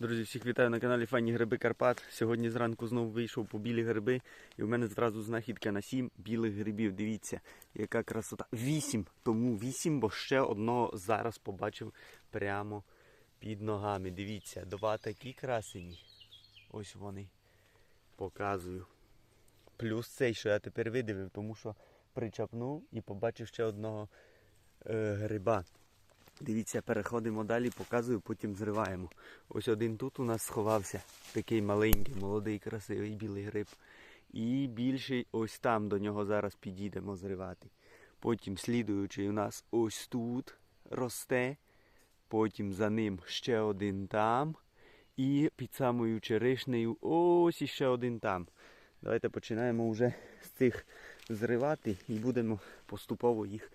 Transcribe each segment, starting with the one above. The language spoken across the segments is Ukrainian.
Друзі, всіх вітаю на каналі Файні Гриби Карпат. Сьогодні зранку знову вийшов по білі гриби, і в мене зразу знахідка на сім білих грибів. Дивіться, яка красота. Вісім, тому вісім, бо ще одного зараз побачив прямо під ногами. Дивіться, два такі красені. Ось вони. Показую. Плюс цей, що я тепер видивив, тому що причапнув і побачив ще одного е, гриба. Дивіться, переходимо далі, показую, потім зриваємо. Ось один тут у нас сховався, такий маленький, молодий, красивий білий гриб. І більший ось там до нього зараз підійдемо зривати. Потім слідуючий у нас ось тут росте. Потім за ним ще один там. І під самою черешнею ось іще один там. Давайте починаємо вже з цих зривати і будемо поступово їх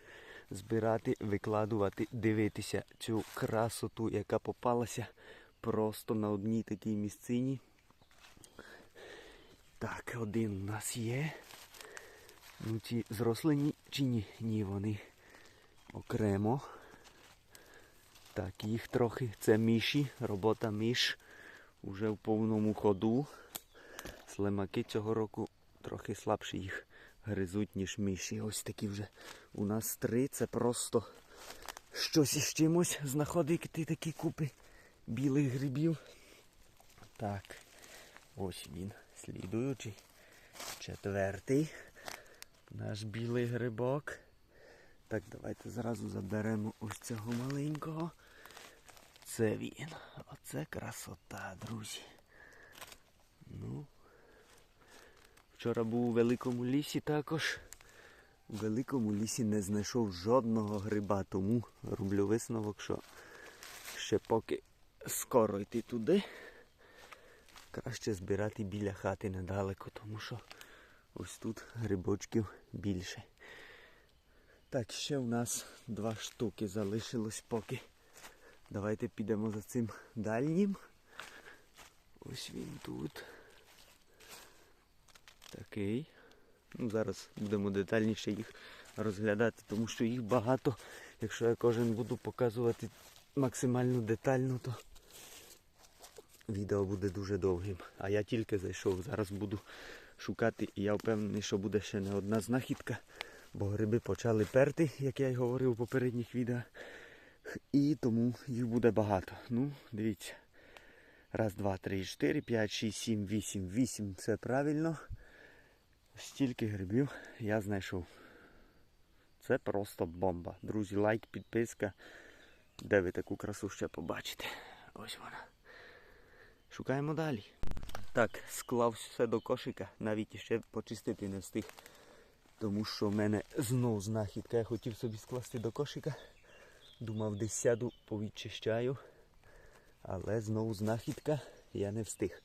збирати, викладувати, дивитися цю красоту, яка попалася просто на одній такій місцині. Так, один у нас є. Ну ці зрослені чи ні? Ні, вони окремо. Так, їх трохи. Це міші, робота міш уже в повному ходу. Слимаки цього року трохи слабші їх гризуть, ніж миші. Ось такі вже у нас три. Це просто щось із чимось знаходити такі купи білих грибів. Так, ось він, слідуючий. Четвертий. Наш білий грибок. Так, давайте зразу заберемо ось цього маленького. Це він. Оце красота, друзі. Ну, Вчора був у великому лісі також. У великому лісі не знайшов жодного гриба, тому роблю висновок, що ще поки скоро йти туди. Краще збирати біля хати недалеко, тому що ось тут грибочків більше. Так, ще у нас два штуки залишилось поки. Давайте підемо за цим дальнім. Ось він тут. Такий. Ну, зараз будемо детальніше їх розглядати, тому що їх багато. Якщо я кожен буду показувати максимально детально, то відео буде дуже довгим. А я тільки зайшов, зараз буду шукати і я впевнений, що буде ще не одна знахідка, бо гриби почали перти, як я й говорив у попередніх відео. І тому їх буде багато. Ну, дивіться. Раз, два, три, чотири, п'ять, шість, сім, вісім. Вісім. Все правильно. Стільки грибів я знайшов. Це просто бомба. Друзі, лайк, підписка. Де ви таку красу ще побачите? Ось вона. Шукаємо далі. Так, склав все до кошика, навіть ще почистити не встиг. Тому що в мене знов знахідка. Я хотів собі скласти до кошика. Думав, десь сяду, повідчищаю. Але знову знахідка я не встиг.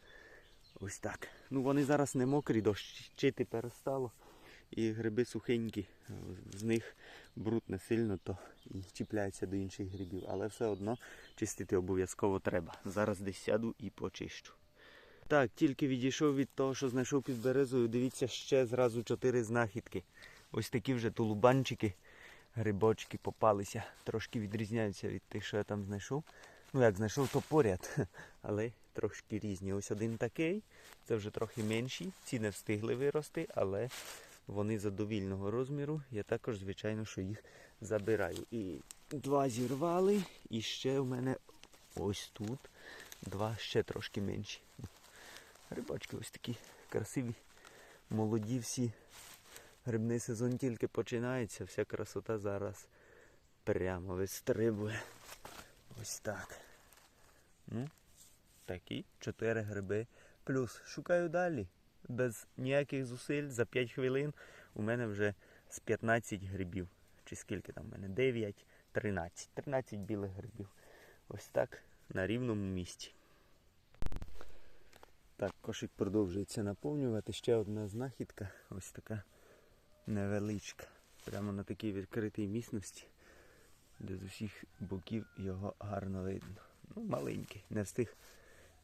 Ось так. Ну вони зараз не мокрі, дощити перестало. І гриби сухенькі. З них бруд не сильно, то і чіпляються до інших грибів. Але все одно чистити обов'язково треба. Зараз десь сяду і почищу. Так, тільки відійшов від того, що знайшов під березою. Дивіться, ще зразу чотири знахідки. Ось такі вже тулубанчики, грибочки попалися. Трошки відрізняються від тих, що я там знайшов. Ну, як знайшов, то поряд, але трошки різні. Ось один такий, це вже трохи менші. Ці не встигли вирости, але вони задовільного розміру. Я також, звичайно, що їх забираю. І два зірвали, і ще в мене ось тут два ще трошки менші. Грибочки ось такі красиві, молоді всі. Грибний сезон тільки починається, вся красота зараз прямо вистрибує. Ось так. Ну, такі чотири гриби. Плюс шукаю далі. Без ніяких зусиль за 5 хвилин у мене вже з 15 грибів. Чи скільки там в мене? 9, 13. 13 білих грибів. Ось так на рівному місці. Так, кошик продовжується наповнювати. Ще одна знахідка. Ось така невеличка. Прямо на такій відкритій місності де з усіх боків його гарно видно. Ну, маленький, не встиг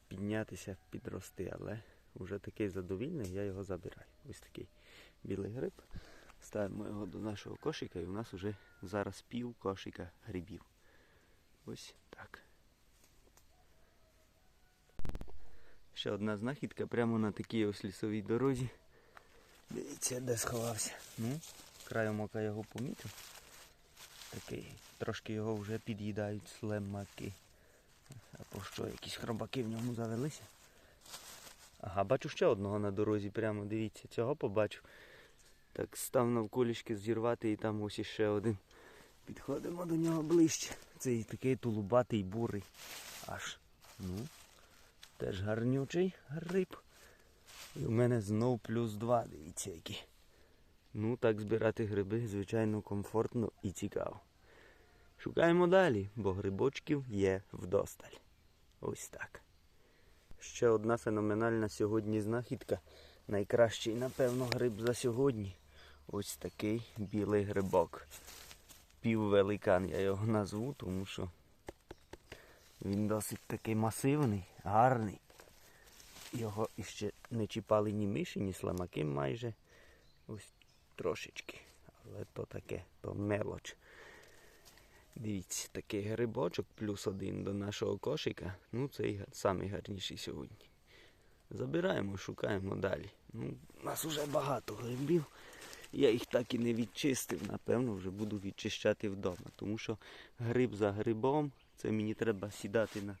піднятися, підрости, але вже такий задовільний, я його забираю. Ось такий білий гриб. Ставимо його до нашого кошика і у нас вже зараз пів кошика грибів. Ось так. Ще одна знахідка прямо на такій ось лісовій дорозі. Дивіться, де сховався. Ну, краєм ока його помітив. Такий. Трошки його вже під'їдають слемаки. Або що, якісь хробаки в ньому завелися. Ага, бачу ще одного на дорозі, прямо дивіться, цього побачив. Так став навколішки зірвати і там ось іще один. Підходимо до нього ближче. Цей такий тулубатий бурий. Аж. Ну. Теж гарнючий гриб. І у мене знов плюс два, дивіться які. Ну, так збирати гриби, звичайно, комфортно і цікаво. Шукаємо далі, бо грибочків є вдосталь. Ось так. Ще одна феноменальна сьогодні знахідка. Найкращий, напевно, гриб за сьогодні. Ось такий білий грибок. Піввеликан я його назву, тому що він досить такий масивний, гарний. Його іще не чіпали ні миші, ні слимаки майже. Ось трошечки. Але то таке, то мелоч. Дивіться, такий грибочок плюс один до нашого кошика. Ну, цей самий гарніший сьогодні. Забираємо, шукаємо далі. Ну, нас вже багато грибів. Я їх так і не відчистив. Напевно, вже буду відчищати вдома. Тому що гриб за грибом, це мені треба сідати на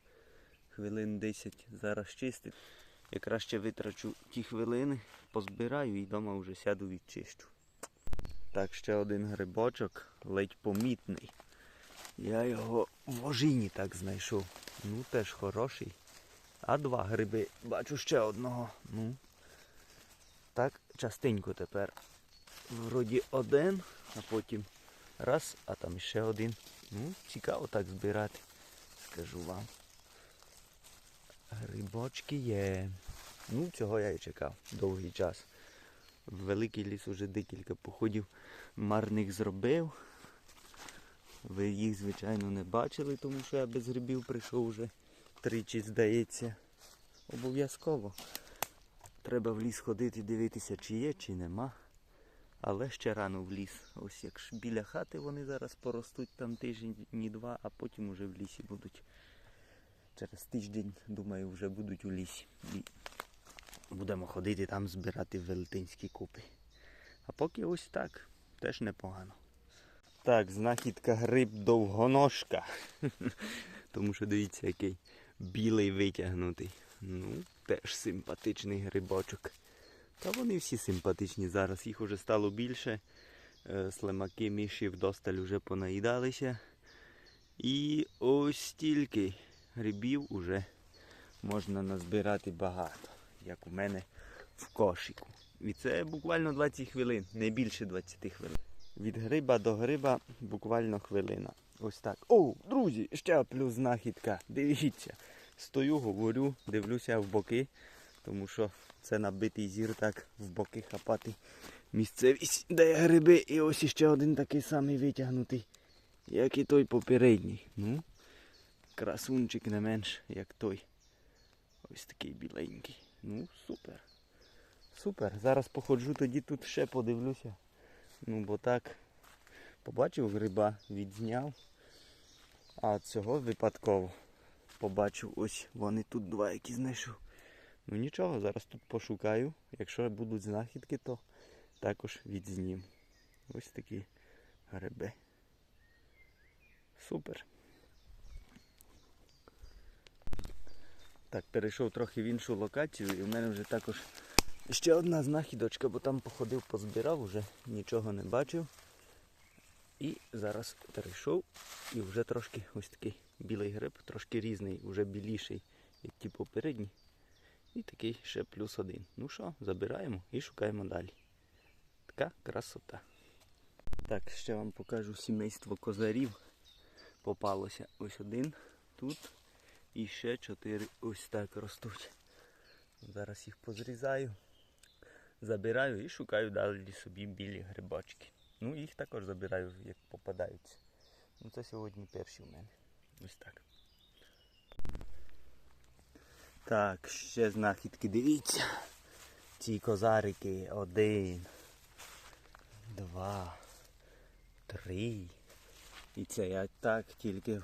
хвилин 10 зараз чистити. Я краще витрачу ті хвилини, позбираю і вдома вже сяду відчищу. Так, ще один грибочок, ледь помітний. Я його в ожині так знайшов. Ну, теж хороший. А два гриби. Бачу ще одного. Ну. Так, частенько тепер. Вроді один, а потім раз, а там ще один. Ну, цікаво так збирати. Скажу вам. Грибочки є. Ну, цього я і чекав довгий час. В великий ліс уже декілька походів марних зробив. Ви їх, звичайно, не бачили, тому що я без грибів прийшов вже тричі, здається. Обов'язково. Треба в ліс ходити, дивитися, чи є, чи нема. Але ще рано в ліс. Ось як біля хати вони зараз поростуть там тиждень, ні два, а потім уже в лісі будуть. Через тиждень, думаю, вже будуть у лісі. І будемо ходити там збирати велетенські купи. А поки ось так, теж непогано. Так, знахідка гриб довгоножка. Тому що дивіться, який білий витягнутий. Ну, теж симпатичний грибочок. Та вони всі симпатичні зараз. Їх уже стало більше. Е, Слимаки, міші вдосталь уже понаїдалися. І ось стільки грибів уже можна назбирати багато, як у мене в кошику. І це буквально 20 хвилин, не більше 20 хвилин. Від гриба до гриба буквально хвилина. Ось так. О, друзі, ще плюс знахідка. Дивіться. Стою, говорю, дивлюся в боки, тому що це набитий зір так в боки хапати місцевість, де гриби. І ось іще один такий самий витягнутий, як і той попередній. Ну, красунчик не менш, як той. Ось такий біленький. Ну, супер. Супер. Зараз походжу, тоді тут ще подивлюся. Ну, бо так побачив гриба, відзняв. А цього випадково побачив ось вони тут два, які знайшов. Ну нічого, зараз тут пошукаю. Якщо будуть знахідки, то також відзнім. Ось такі гриби. Супер. Так, перейшов трохи в іншу локацію і в мене вже також ще одна знахідочка, бо там походив, позбирав, вже нічого не бачив. І зараз перейшов і вже трошки ось такий білий гриб, трошки різний, вже біліший, як ті попередні. І такий ще плюс один. Ну що, забираємо і шукаємо далі. Така красота. Так, ще вам покажу сімейство козарів. Попалося ось один тут. І ще чотири ось так ростуть. Зараз їх позрізаю, забираю і шукаю далі собі білі грибочки. Ну їх також забираю, як попадаються. Ну це сьогодні перші в мене. Ось так. Так, ще знахідки, дивіться. Ці козарики. Один. Два. Три. І це я так тільки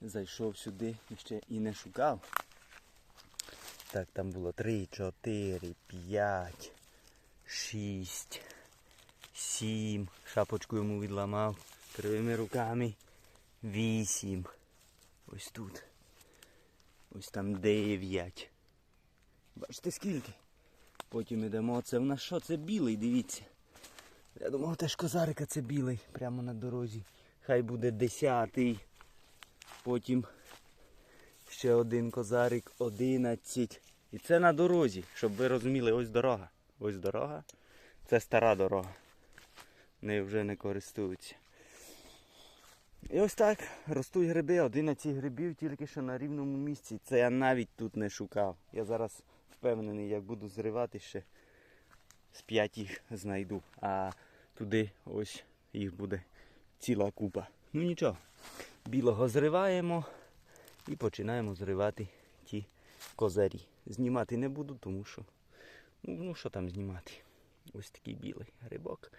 зайшов сюди і ще і не шукав. так, там було 3, 4, 5, 6, 7. Шапочку йому відламав кривими руками. 8. Ось тут. Ось там 9. Бачите скільки? Потім йдемо. Це в нас що? Це білий, дивіться. Я думав теж козарика це білий, прямо на дорозі. Хай буде десятий. Потім ще один козарик, одинадцять. І це на дорозі, щоб ви розуміли, ось дорога. Ось дорога. Це стара дорога. Нею вже не користуються. І ось так ростуть гриби, 11 грибів тільки що на рівному місці. Це я навіть тут не шукав. Я зараз впевнений, як буду зривати ще з 5 їх знайду. А туди ось їх буде ціла купа. Ну нічого. Білого зриваємо і починаємо зривати ті козарі. Знімати не буду, тому що. Ну, що там знімати? Ось такий білий грибок.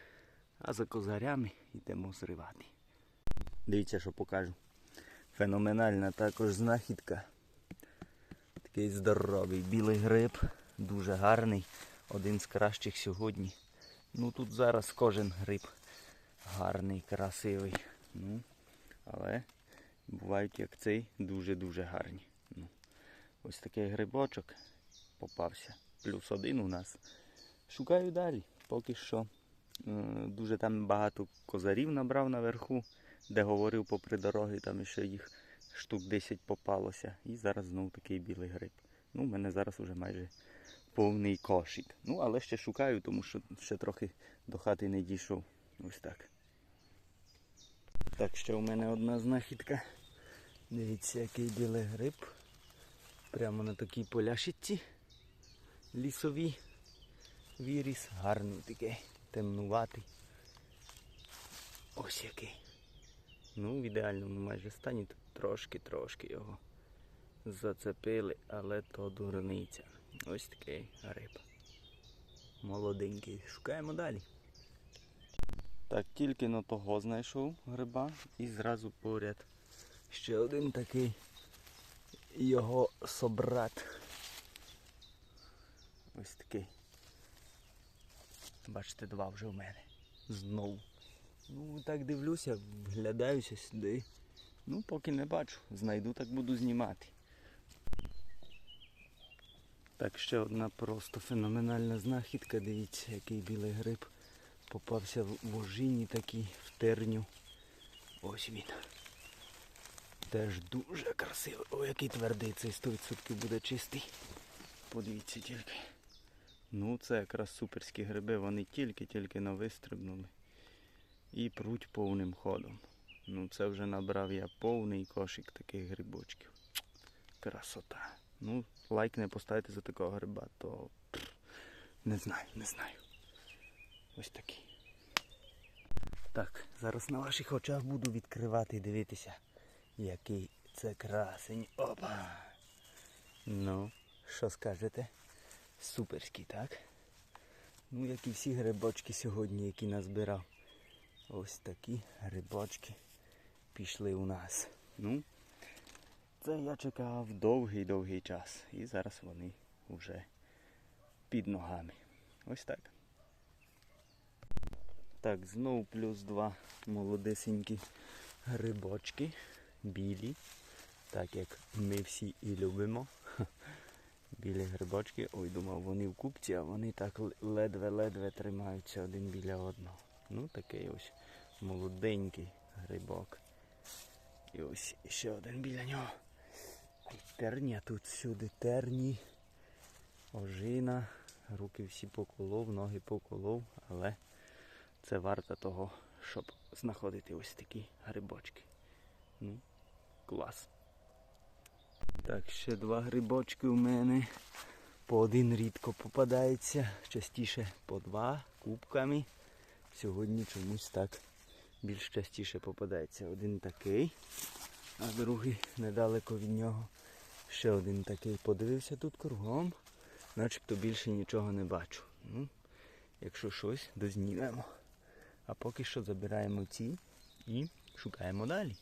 А за козарями йдемо зривати. Дивіться, що покажу. Феноменальна також знахідка. Такий здоровий білий гриб, дуже гарний. Один з кращих сьогодні. Ну тут зараз кожен гриб гарний, красивий. Ну, але бувають як цей дуже-дуже гарні. Ну, ось такий грибочок попався. Плюс один у нас. Шукаю далі. Поки що е, дуже там багато козарів набрав наверху, де говорив попри дороги, там ще їх штук 10 попалося. І зараз знову такий білий гриб. Ну, у мене зараз уже майже повний кошик. Ну, але ще шукаю, тому що ще трохи до хати не дійшов. Ось так. Так, ще у мене одна знахідка. Дивіться, який білий гриб. Прямо на такій поляшиці лісовій виріс. Гарний такий, темнуватий. Ось який. Ну, в ідеальному майже стані тут трошки-трошки його зацепили, але то дурниця. Ось такий гриб. Молоденький. Шукаємо далі. Так, тільки на того знайшов гриба і зразу поряд ще один такий його собрат. Ось такий. Бачите, два вже в мене. Знову. Ну, так дивлюся, вглядаюся сюди. Ну, поки не бачу. Знайду, так буду знімати. Так, ще одна просто феноменальна знахідка. Дивіться, який білий гриб попався в вожині такий, в терню. Ось він. Теж дуже красивий. О, який твердий, цей 100% буде чистий. Подивіться тільки. Ну, це якраз суперські гриби, вони тільки-тільки на вистрибнули. І пруть повним ходом. Ну це вже набрав я повний кошик таких грибочків. Красота. Ну, лайк не поставити за такого гриба, то не знаю, не знаю. Ось такий. Так, зараз на ваших очах буду відкривати і дивитися, який це красень. Опа! Ну, що скажете? Суперський, так? Ну, як і всі грибочки сьогодні, які назбирав. Ось такі грибочки пішли у нас. Ну, це я чекав довгий-довгий час. І зараз вони вже під ногами. Ось так. Так, знову плюс два молодесенькі грибочки. Білі. Так як ми всі і любимо. Білі грибочки. Ой, думав, вони в купці, а вони так ледве-ледве тримаються один біля одного. Ну, такий ось молоденький грибок. І ось ще один біля нього. Терня тут всюди терні, ожина, руки всі поколов, ноги поколов, але це варто того, щоб знаходити ось такі грибочки. Ну, клас. Так, ще два грибочки у мене. По один рідко попадається, частіше по два кубками. Сьогодні чомусь так більш частіше попадається. Один такий, а другий недалеко від нього. Ще один такий. Подивився тут кругом, начебто більше нічого не бачу. Ну, Якщо щось, дознімемо. А поки що забираємо ці і шукаємо далі.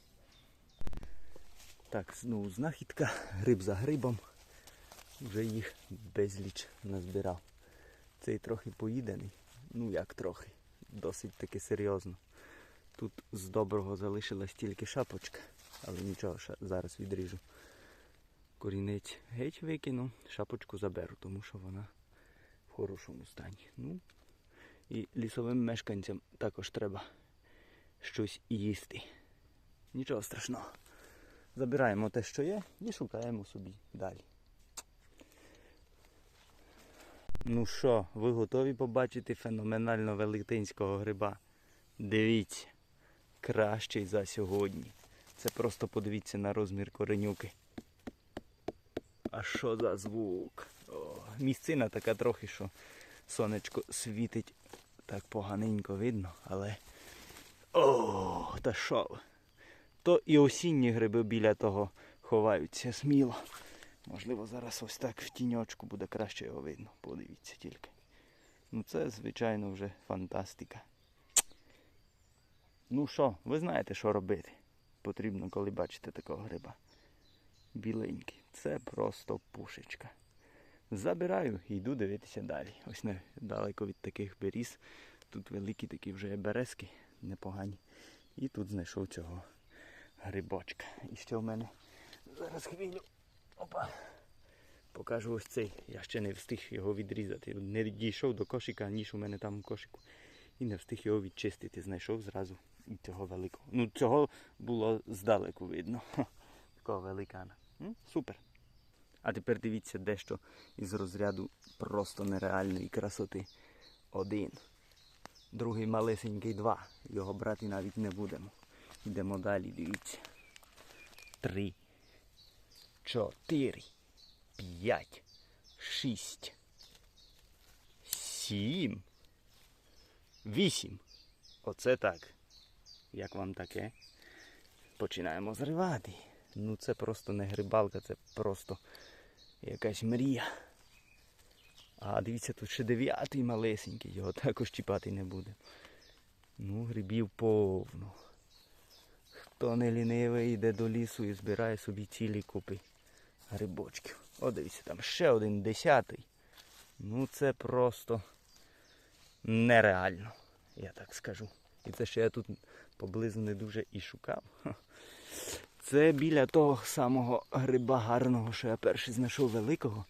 Так, знову знахідка, гриб за грибом. Вже їх безліч назбирав. Цей трохи поїдений. Ну як трохи. Досить таки серйозно. Тут з доброго залишилась тільки шапочка, але нічого, зараз відріжу. Корінець геть викину, шапочку заберу, тому що вона в хорошому стані. Ну, і лісовим мешканцям також треба щось їсти. Нічого страшного. Забираємо те, що є, і шукаємо собі далі. Ну що, ви готові побачити феноменально велетенського гриба? Дивіться, кращий за сьогодні. Це просто подивіться на розмір коренюки. А що за звук? О, місцина така трохи, що сонечко світить так поганенько видно, але. О, та що? ви. То і осінні гриби біля того ховаються сміло. Можливо, зараз ось так в тіньочку буде краще його видно. Подивіться тільки. Ну це, звичайно, вже фантастика. Ну що, ви знаєте, що робити? Потрібно, коли бачите такого гриба. Біленький. Це просто пушечка. Забираю і йду дивитися далі. Ось недалеко від таких беріз. Тут великі такі вже березки, непогані. І тут знайшов цього грибочка. І ще в мене зараз хвилю. Опа. Покажу ось цей. Я ще не встиг його відрізати. Не дійшов до кошика, ніж у мене там у кошику. І не встиг його відчистити. Знайшов зразу і цього великого. Ну, цього було здалеку видно. Такого великана. Супер. А тепер дивіться дещо із розряду просто нереальної красоти. Один. Другий малесенький два. Його брати навіть не будемо. Йдемо далі, дивіться. Три. Чотири. П'ять. Шість. Сім. Вісім. Оце так. Як вам таке? Починаємо зривати. Ну це просто не грибалка, це просто якась мрія. А дивіться, тут ще дев'ятий малесенький, його також чіпати не буде. Ну, грибів повно. Хто не лінивий, йде до лісу і збирає собі цілі купи грибочків. О, дивіться, там ще один десятий. Ну це просто нереально, я так скажу. І це ще я тут поблизу не дуже і шукав. Це біля того самого гриба гарного, що я перший знайшов великого.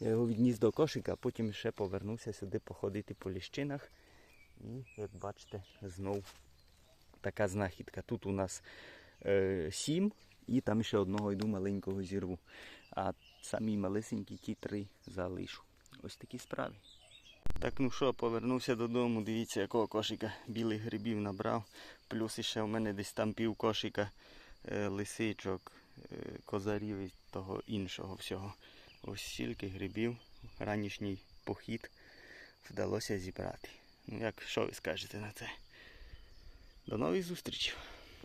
Я його відніс до кошика, а потім ще повернувся сюди походити по ліщинах. І, як бачите, знов така знахідка. Тут у нас е, сім, і там ще одного йду маленького зірву. А самі малесенькі ті три залишу. Ось такі справи. Так, ну що, повернувся додому. Дивіться, якого кошика білих грибів набрав. Плюс іще в мене десь там пів кошика е, лисичок, е, козарів і того іншого всього. Ось стільки грибів. Ранішній похід вдалося зібрати. Ну як що ви скажете на це? До нових зустрічей!